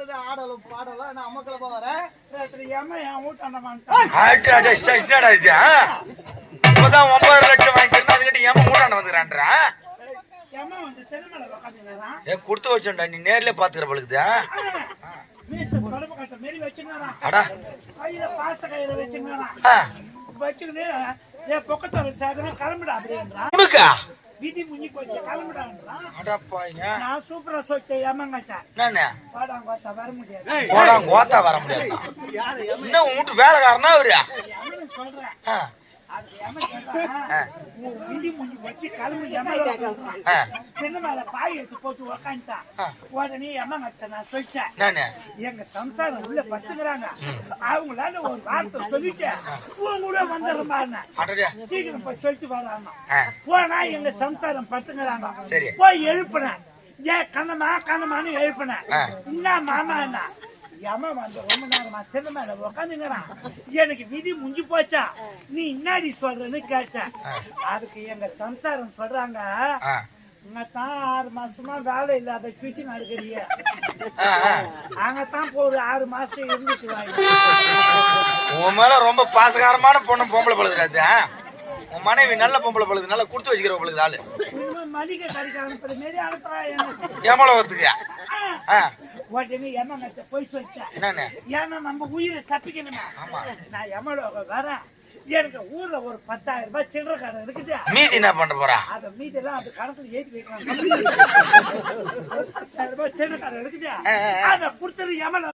நான் அம்மக்கள போறேன் ராத்திரி ஏமா என் வீட்டாண்ட? இப்பதான் ஒன்பது லட்சம் வாங்கிக்கிறேன் அதுக்கிட்ட ஏமா மூட்டாண்ட வந்துக்கிறான்றா ஏன் கொடுத்து வச்சோம்டா நீ நேர்லயே பாத்துக்கிற பழுக்குது அடா. கையில பாச கையில வச்சுக்கிறான் ஆ, வச்சுக்கிட்டு பொக்கத்தோட சேதனம் கிளம்பிடா விதி முஞ்சி போச்சு கிளம்பிடான்றான் அடப்பாங்க நான் சூப்பரா சொல்லிட்டேன் ஏமாங்கட்டேன் வர முடியாது. கோத்தா வர முடியாது என்ன வீட்டு வேலைக்காரனா அவரு? சொல்றேன். விதி முஞ்சி வச்சு ஆ, சின்ன மேல பாய் எடுத்து போட்டு உக்காந்துட்டான். உடனே எமங்கட்ட நான் சொல்லிட்டேன். எங்க சம்சாரம் உள்ள பத்துக்கிறாங்க. அவங்களால ஒரு வார்த்தை சொல்லிட்டு உன் கூட வந்துடுறேன் அடடே. சீக்கிரம் போய் சொல்லிட்டு போனா எங்க சம்சாரம் பத்துக்கிறாங்க. போய் எழுப்புனேன். ஏன் கண்ணமா கண்ணமான்னு எழுப்புனேன். என்ன மாமா என்ன எம வந்து ரொம்ப நேரமா சின்ன மேல உக்காந்துங்கிறான் எனக்கு விதி முடிஞ்சு போச்சா? நீ என்னடி சொல்றன்னு கேட்டேன். அதுக்கு எங்க சம்சாரம் சொல்றாங்க ஆ, தான் ஆறு மாசமா வேலை இல்லாத சுத்தி நடக்கிறீங்க. அங்கத்தான் ஒரு ஆறு மாசம் இருந்துட்டு வாங்க உன் மேல ரொம்ப பாசகாரமான பொண்ணு பொம்பளை பழுதுறாது உன் மனைவி நல்ல பொம்பளை பழுது நல்லா கொடுத்து வச்சுக்கிற பழுது ஆளு. மளிகை கடைக்கு அனுப்புற மாரி அனுப்புறா எனக்கு. ஏமலவத்துக்கு ஆ, உடனே எமங்கட்ட போய் சொல்லிட்டேன் ஏன்னா நம்ம உயிரை தப்பிக்கணுமே. நான் எமலோக வரேன்? எனக்கு ஊர்ல ஒரு பத்தாயிரம் ரூபாய் சில்லற கடை இருக்குது. மீதி என்ன பண்ண போறா? அத மீதெல்லாம் அந்த கணக்குல ஏத்தி வைக்கலாம். பத்தாயிரம் ரூபாய் சில்லற கடை இருக்குது. அதை கொடுத்துரு எமல